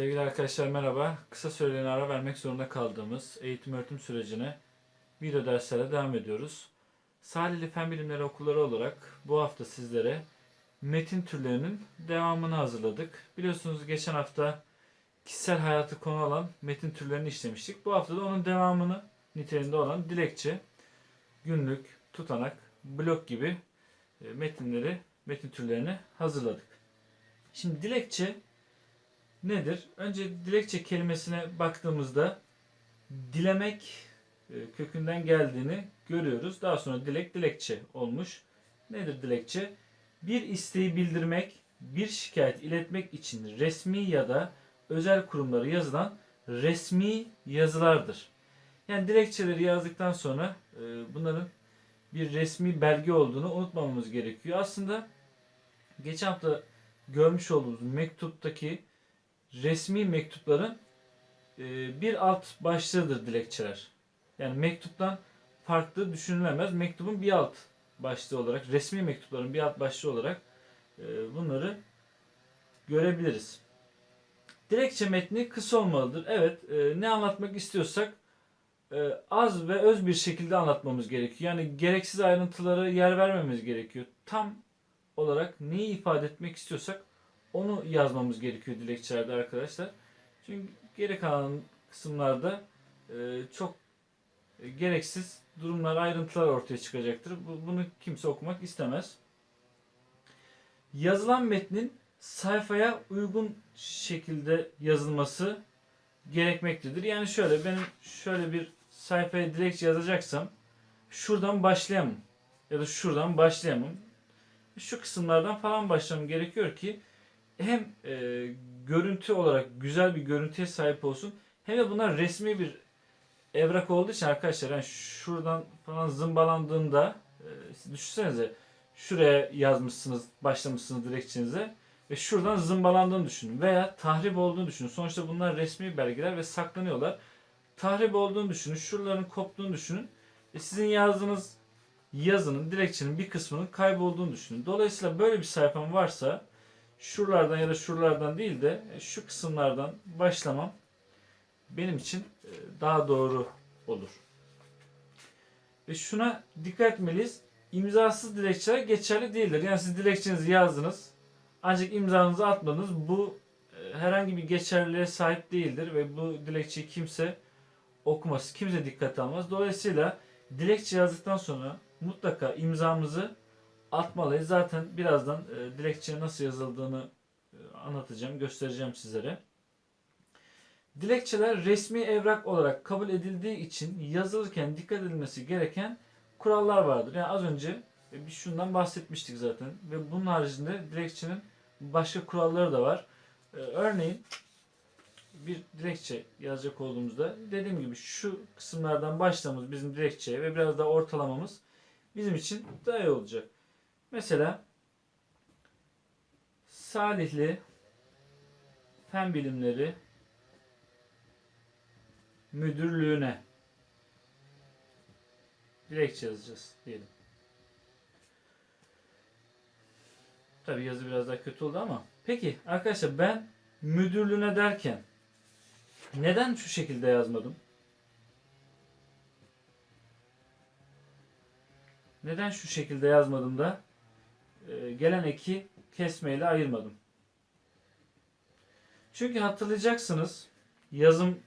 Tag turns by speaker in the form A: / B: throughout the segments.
A: Sevgili arkadaşlar merhaba. Kısa süreliğine ara vermek zorunda kaldığımız eğitim öğretim sürecine video derslere devam ediyoruz. Salihli Fen Bilimleri Okulları olarak bu hafta sizlere metin türlerinin devamını hazırladık. Biliyorsunuz geçen hafta kişisel hayatı konu alan metin türlerini işlemiştik. Bu hafta da onun devamını niteliğinde olan dilekçe, günlük, tutanak, blok gibi e, metinleri, metin türlerini hazırladık. Şimdi dilekçe nedir? Önce dilekçe kelimesine baktığımızda dilemek e, kökünden geldiğini görüyoruz. Daha sonra dilek dilekçe olmuş. Nedir dilekçe? Bir isteği bildirmek, bir şikayet iletmek için resmi ya da özel kurumlara yazılan resmi yazılardır. Yani dilekçeleri yazdıktan sonra e, bunların bir resmi belge olduğunu unutmamamız gerekiyor. Aslında geçen hafta görmüş olduğumuz mektuptaki resmi mektupların e, bir alt başlığıdır dilekçeler. Yani mektuptan farklı düşünülemez. Mektubun bir alt başlığı olarak, resmi mektupların bir alt başlığı olarak e, bunları görebiliriz. Dilekçe metni kısa olmalıdır. Evet, e, ne anlatmak istiyorsak az ve öz bir şekilde anlatmamız gerekiyor. Yani gereksiz ayrıntılara yer vermemiz gerekiyor. Tam olarak neyi ifade etmek istiyorsak onu yazmamız gerekiyor dilekçelerde arkadaşlar. Çünkü geri kalan kısımlarda e, çok e, gereksiz durumlar, ayrıntılar ortaya çıkacaktır. Bu- Bunu kimse okumak istemez. Yazılan metnin sayfaya uygun şekilde yazılması gerekmektedir. Yani şöyle benim şöyle bir sayfaya dilekçe yazacaksam şuradan başlayamam ya da şuradan başlayamam. Şu kısımlardan falan başlamam gerekiyor ki hem e, görüntü olarak güzel bir görüntüye sahip olsun hem de bunlar resmi bir evrak olduğu için arkadaşlar yani şuradan falan zımbalandığında e, siz düşünsenize şuraya yazmışsınız başlamışsınız dilekçenize ve şuradan zımbalandığını düşünün veya tahrip olduğunu düşünün. Sonuçta bunlar resmi belgeler ve saklanıyorlar. Tahrip olduğunu düşünün. Şuraların koptuğunu düşünün. E sizin yazdığınız yazının, dilekçenin bir kısmının kaybolduğunu düşünün. Dolayısıyla böyle bir sayfam varsa şuralardan ya da şuralardan değil de e, şu kısımlardan başlamam benim için e, daha doğru olur. Ve şuna dikkat etmeliyiz. İmzasız dilekçeler geçerli değildir. Yani siz dilekçenizi yazdınız ancak imzanızı atmadınız. Bu e, herhangi bir geçerliliğe sahip değildir ve bu dilekçeyi kimse okumaz, kimse dikkate almaz. Dolayısıyla dilekçe yazdıktan sonra mutlaka imzamızı atmalıyız. Zaten birazdan e, dilekçeye nasıl yazıldığını e, anlatacağım, göstereceğim sizlere. Dilekçeler resmi evrak olarak kabul edildiği için yazılırken dikkat edilmesi gereken kurallar vardır. Yani az önce e, bir şundan bahsetmiştik zaten ve bunun haricinde dilekçenin başka kuralları da var. E, örneğin bir dilekçe yazacak olduğumuzda dediğim gibi şu kısımlardan başlamamız bizim dilekçeye ve biraz daha ortalamamız bizim için daha iyi olacak. Mesela Salihli Fen Bilimleri Müdürlüğüne dilekçe yazacağız diyelim. Tabi yazı biraz daha kötü oldu ama. Peki arkadaşlar ben müdürlüğüne derken neden şu şekilde yazmadım? Neden şu şekilde yazmadım da gelen eki kesmeyle ayırmadım? Çünkü hatırlayacaksınız yazım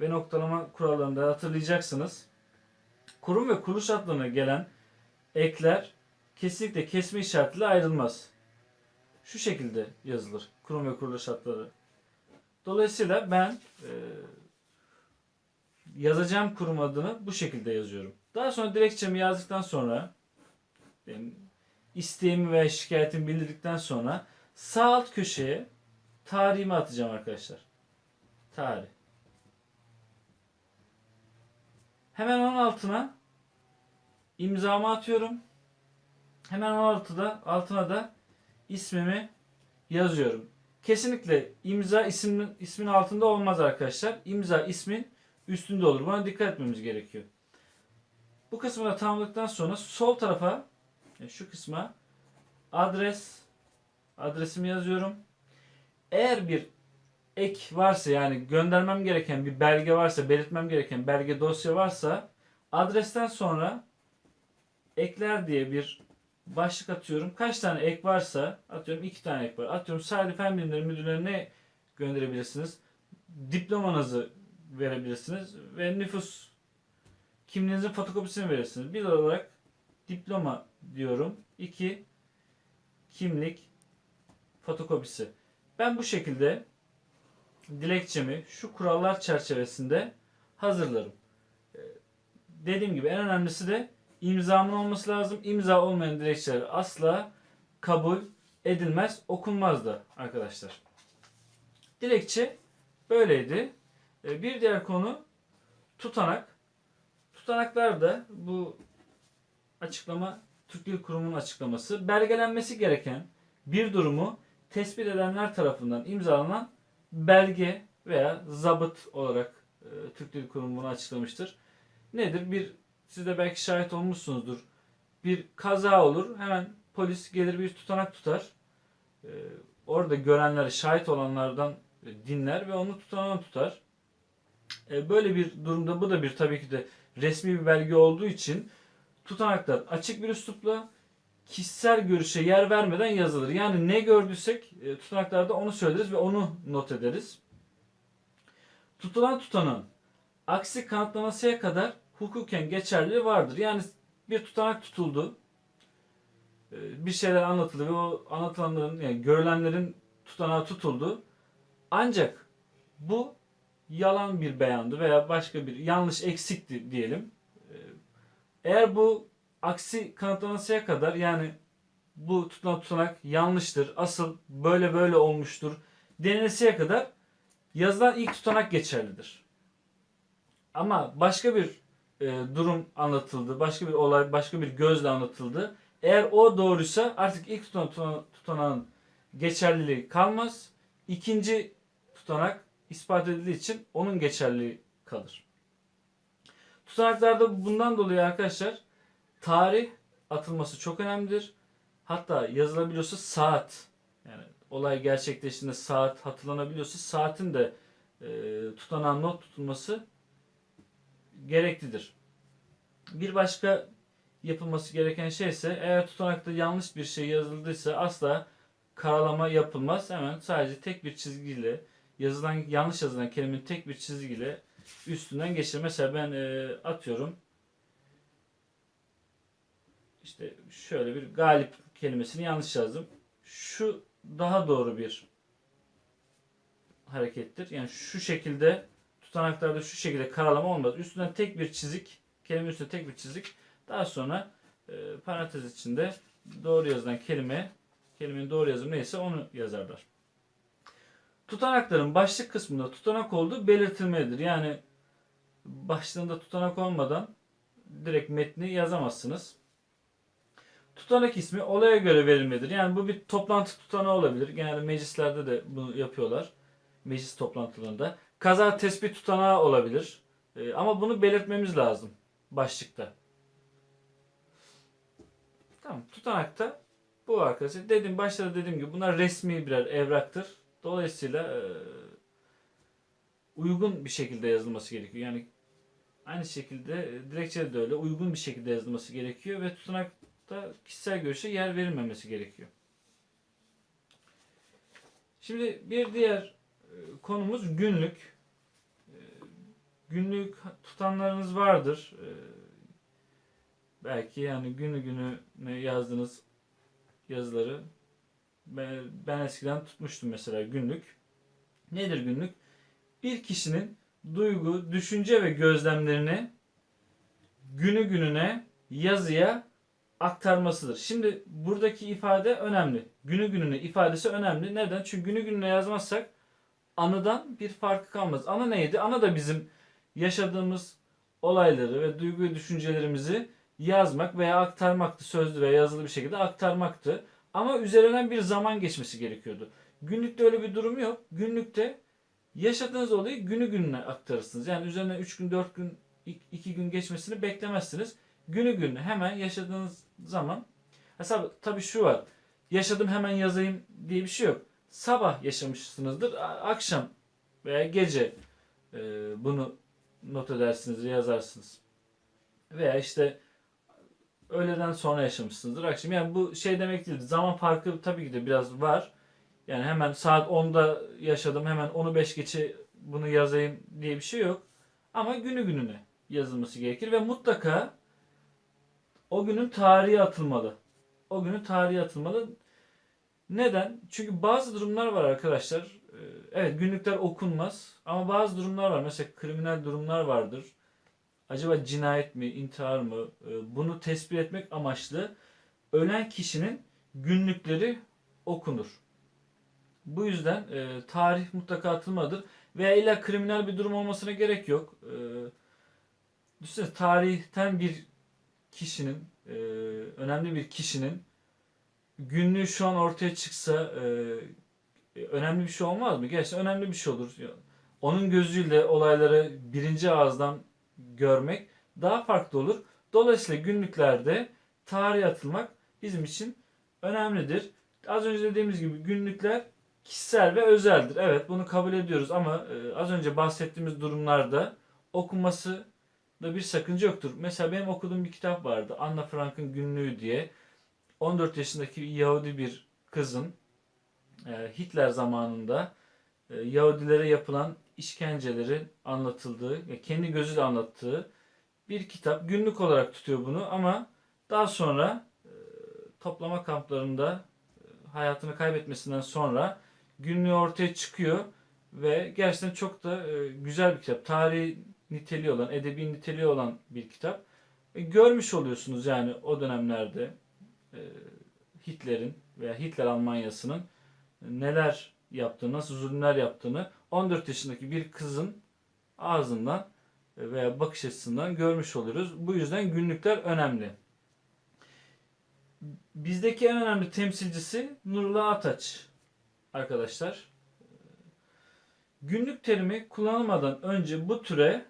A: ve noktalama kurallarında hatırlayacaksınız. Kurum ve kuruluş adlarına gelen ekler kesinlikle kesme işaretiyle ayrılmaz. Şu şekilde yazılır kurum ve kuruluş adları. Dolayısıyla ben e, yazacağım kurum adını bu şekilde yazıyorum. Daha sonra dilekçemi yazdıktan sonra benim isteğimi ve şikayetimi bildirdikten sonra sağ alt köşeye tarihimi atacağım arkadaşlar. Tarih. Hemen onun altına imzamı atıyorum. Hemen onun altıda, altına da ismimi yazıyorum. Kesinlikle imza ismin, ismin altında olmaz arkadaşlar. İmza ismin üstünde olur. Buna dikkat etmemiz gerekiyor. Bu kısmı da tamamladıktan sonra sol tarafa yani şu kısma adres adresimi yazıyorum. Eğer bir ek varsa yani göndermem gereken bir belge varsa, belirtmem gereken belge dosya varsa adresten sonra ekler diye bir başlık atıyorum. Kaç tane ek varsa atıyorum iki tane ek var. Atıyorum sadece fen bilimleri müdürlerine gönderebilirsiniz. Diplomanızı verebilirsiniz ve nüfus kimliğinizin fotokopisini verirsiniz. Bir olarak diploma diyorum. İki kimlik fotokopisi. Ben bu şekilde dilekçemi şu kurallar çerçevesinde hazırlarım. Ee, Dediğim gibi en önemlisi de imzamın olması lazım. İmza olmayan dilekçeler asla kabul edilmez, okunmaz da arkadaşlar. Dilekçe böyleydi. Ee, Bir diğer konu tutanak. Tutanaklar da bu açıklama Türk Dil Kurumu'nun açıklaması. Belgelenmesi gereken bir durumu tespit edenler tarafından imzalanan belge veya zabıt olarak e, Türk Dil Kurumu bunu açıklamıştır. Nedir? Bir siz de belki şahit olmuşsunuzdur. Bir kaza olur. Hemen polis gelir bir tutanak tutar. E, orada görenleri, şahit olanlardan e, dinler ve onu tutanağını tutar. E, böyle bir durumda bu da bir tabii ki de resmi bir belge olduğu için tutanaklar açık bir üslupla kişisel görüşe yer vermeden yazılır. Yani ne gördüysek e, tutanaklarda onu söyleriz ve onu not ederiz. Tutulan tutanağın aksi kanıtlamasıya kadar hukuken geçerliliği vardır. Yani bir tutanak tutuldu. e, Bir şeyler anlatıldı ve o anlatılanların yani görülenlerin tutanağı tutuldu. Ancak bu yalan bir beyandı veya başka bir yanlış eksikti diyelim. Eğer bu aksi kanıtlanasıya kadar yani bu tutulan tutanak yanlıştır, asıl böyle böyle olmuştur denilesiye kadar yazılan ilk tutanak geçerlidir. Ama başka bir e, durum anlatıldı, başka bir olay, başka bir gözle anlatıldı. Eğer o doğruysa artık ilk tutan, tutan- tutanağın geçerliliği kalmaz. İkinci tutanak ispat edildiği için onun geçerliliği kalır. Tutanaklarda bundan dolayı arkadaşlar tarih atılması çok önemlidir. Hatta yazılabiliyorsa saat yani olay gerçekleştiğinde saat hatırlanabiliyorsa saatin de e, tutanağın not tutulması gereklidir. Bir başka yapılması gereken şey ise eğer tutanakta yanlış bir şey yazıldıysa asla karalama yapılmaz. Hemen sadece tek bir çizgiyle yazılan yanlış yazılan kelimenin tek bir çizgiyle üstünden geçir. Mesela ben e, atıyorum işte şöyle bir galip kelimesini yanlış yazdım. Şu daha doğru bir harekettir. Yani şu şekilde tutanaklarda şu şekilde karalama olmaz. Üstünden tek bir çizik, kelime üstüne tek bir çizik. Daha sonra e, parantez içinde doğru yazılan kelime, kelimenin doğru yazımı neyse onu yazarlar. Tutanakların başlık kısmında tutanak olduğu belirtilmelidir. Yani başlığında tutanak olmadan direkt metni yazamazsınız. Tutanak ismi olaya göre verilmelidir. Yani bu bir toplantı tutanağı olabilir. Genelde meclislerde de bunu yapıyorlar. Meclis toplantılarında. Kaza tespit tutanağı olabilir. Ee, ama bunu belirtmemiz lazım başlıkta. Tamam. Tutanakta bu arkadaşlar. Dedim başta da dediğim gibi bunlar resmi birer evraktır. Dolayısıyla e, uygun bir şekilde yazılması gerekiyor. Yani aynı şekilde e, dilekçede de öyle uygun bir şekilde yazılması gerekiyor ve tutanakta kişisel görüşe yer verilmemesi gerekiyor. Şimdi bir diğer e, konumuz günlük. Günlük tutanlarınız vardır. Belki yani günü gününe yazdığınız yazıları ben, eskiden tutmuştum mesela günlük. Nedir günlük? Bir kişinin duygu, düşünce ve gözlemlerini günü gününe yazıya aktarmasıdır. Şimdi buradaki ifade önemli. Günü gününe ifadesi önemli. Neden? Çünkü günü gününe yazmazsak anıdan bir farkı kalmaz. Anı neydi? Anı da bizim yaşadığımız olayları ve duygu ve düşüncelerimizi yazmak veya aktarmaktı. Sözlü veya yazılı bir şekilde aktarmaktı. Ama üzerinden bir zaman geçmesi gerekiyordu. Günlükte öyle bir durum yok. Günlükte yaşadığınız olayı günü gününe aktarırsınız. Yani üzerine 3 gün, 4 gün, 2 gün geçmesini beklemezsiniz. Günü gününe hemen yaşadığınız zaman Mesela tabii şu var. Yaşadım hemen yazayım diye bir şey yok. Sabah yaşamışsınızdır. Akşam veya gece e, bunu not edersiniz, yazarsınız. Veya işte öğleden sonra yaşamışsınızdır akşam. Yani bu şey demek değil. Zaman farkı tabii ki de biraz var. Yani hemen saat 10'da yaşadım hemen onu 5 geçe bunu yazayım diye bir şey yok. Ama günü gününe yazılması gerekir ve mutlaka o günün tarihi atılmalı. O günün tarihi atılmalı. Neden? Çünkü bazı durumlar var arkadaşlar. Ee, Evet günlükler okunmaz ama bazı durumlar var. Mesela kriminal durumlar vardır. Acaba cinayet mi, intihar mı? Ee, Bunu tespit etmek amaçlı ölen kişinin günlükleri okunur. Bu yüzden e, tarih mutlaka atılmalıdır. Veya illa kriminal bir durum olmasına gerek yok. E, düşünsene tarihten bir kişinin, e, önemli bir kişinin günlüğü şu an ortaya çıksa e, önemli bir şey olmaz mı? Gerçekten önemli bir şey olur. Onun gözüyle olayları birinci ağızdan görmek daha farklı olur. Dolayısıyla günlüklerde tarih atılmak bizim için önemlidir. Az önce dediğimiz gibi günlükler kişisel ve özeldir. Evet bunu kabul ediyoruz ama e, az önce bahsettiğimiz durumlarda okunması da bir sakınca yoktur. Mesela benim okuduğum bir kitap vardı. Anna Frank'ın Günlüğü diye. 14 yaşındaki Yahudi bir kızın e, Hitler zamanında e, Yahudilere yapılan işkenceleri anlatıldığı, kendi gözüyle anlattığı bir kitap. Günlük olarak tutuyor bunu ama daha sonra e, toplama kamplarında e, hayatını kaybetmesinden sonra günlüğü ortaya çıkıyor ve gerçekten çok da e, güzel bir kitap. Tarihi niteliği olan, edebi niteliği olan bir kitap. Görmüş oluyorsunuz yani o dönemlerde Hitler'in veya Hitler Almanyası'nın neler yaptığını, nasıl zulümler yaptığını 14 yaşındaki bir kızın ağzından e, veya bakış açısından görmüş oluyoruz. Bu yüzden günlükler önemli. Bizdeki en önemli temsilcisi Nurullah Ataç arkadaşlar. Günlük terimi kullanılmadan önce bu türe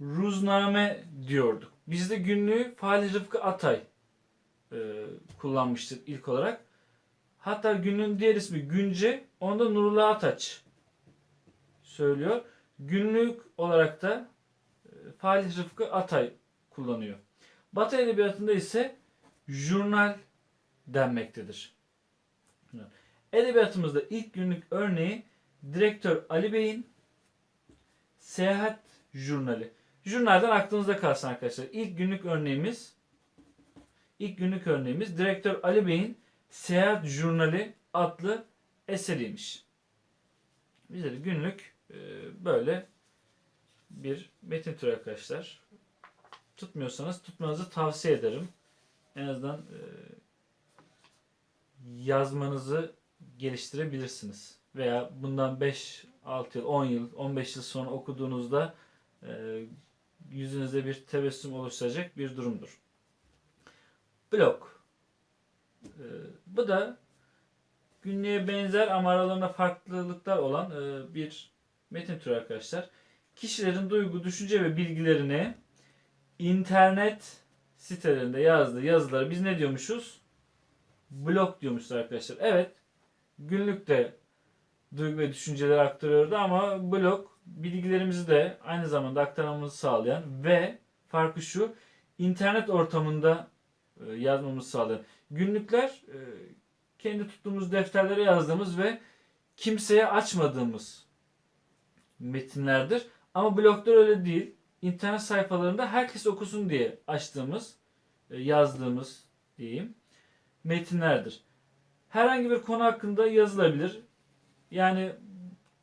A: ruzname diyorduk. Bizde günlüğü Falih Rıfkı Atay e, kullanmıştır ilk olarak. Hatta günlüğün diğer ismi Günce, onda Nurullah Ataç söylüyor. Günlük olarak da e, Falih Rıfkı Atay kullanıyor. Batı edebiyatında ise jurnal denmektedir. Edebiyatımızda ilk günlük örneği direktör Ali Bey'in Seyahat Jurnali. Jurnalden aklınızda kalsın arkadaşlar. İlk günlük örneğimiz ilk günlük örneğimiz direktör Ali Bey'in Seyahat Jurnali adlı eseriymiş. Bize de günlük böyle bir metin türü arkadaşlar. Tutmuyorsanız tutmanızı tavsiye ederim. En azından e, yazmanızı geliştirebilirsiniz. Veya bundan 5, 6 yıl, 10 yıl, 15 yıl sonra okuduğunuzda e, yüzünüzde bir tebessüm oluşturacak bir durumdur. Blog. E, bu da günlüğe benzer ama aralarında farklılıklar olan bir metin türü arkadaşlar. Kişilerin duygu, düşünce ve bilgilerini internet sitelerinde yazdığı yazıları biz ne diyormuşuz? Blog diyormuşuz arkadaşlar. Evet, günlükte duygu ve düşünceleri aktarıyordu ama blog bilgilerimizi de aynı zamanda aktarmamızı sağlayan ve farkı şu internet ortamında e, yazmamızı sağlayan. Günlükler e, kendi tuttuğumuz defterlere yazdığımız ve kimseye açmadığımız metinlerdir. Ama bloglar öyle değil. İnternet sayfalarında herkes okusun diye açtığımız, e, yazdığımız diyeyim metinlerdir. Herhangi bir konu hakkında yazılabilir. Yani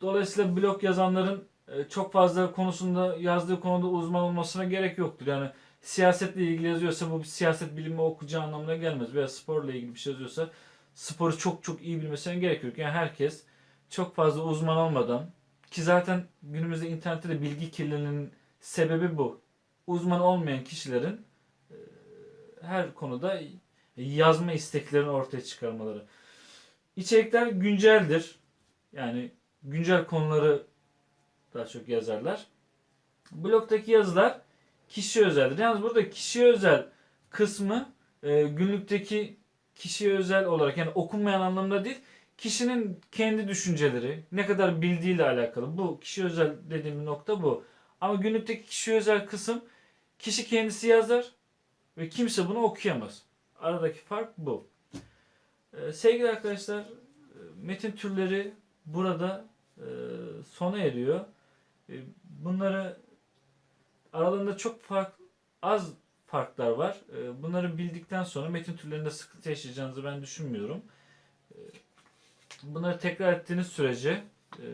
A: dolayısıyla blog yazanların e, çok fazla konusunda yazdığı konuda uzman olmasına gerek yoktur. Yani siyasetle ilgili yazıyorsa bu siyaset bilimi okuyacağı anlamına gelmez. Veya sporla ilgili bir şey yazıyorsa sporu çok çok iyi bilmesine gerek yok. Yani herkes çok fazla uzman olmadan ki zaten günümüzde internette de bilgi kirliliğinin sebebi bu. Uzman olmayan kişilerin e, her konuda yazma isteklerini ortaya çıkarmaları. İçerikler günceldir. Yani güncel konuları daha çok yazarlar. Blogdaki yazılar kişiye özeldir. Yalnız burada kişiye özel kısmı e, günlükteki kişiye özel olarak yani okunmayan anlamda değil kişinin kendi düşünceleri, ne kadar bildiğiyle alakalı. Bu kişi özel dediğim nokta bu. Ama günlükteki kişi özel kısım kişi kendisi yazar ve kimse bunu okuyamaz. Aradaki fark bu. Ee, sevgili arkadaşlar, e, metin türleri burada e, sona eriyor. E, bunları aralarında çok fark az farklar var. E, bunları bildikten sonra metin türlerinde sıkıntı yaşayacağınızı ben düşünmüyorum. Bunları tekrar ettiğiniz sürece e,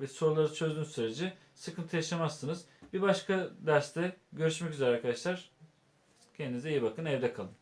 A: ve soruları çözdüğünüz sürece sıkıntı yaşamazsınız. Bir başka derste görüşmek üzere arkadaşlar. Kendinize iyi bakın. Evde kalın.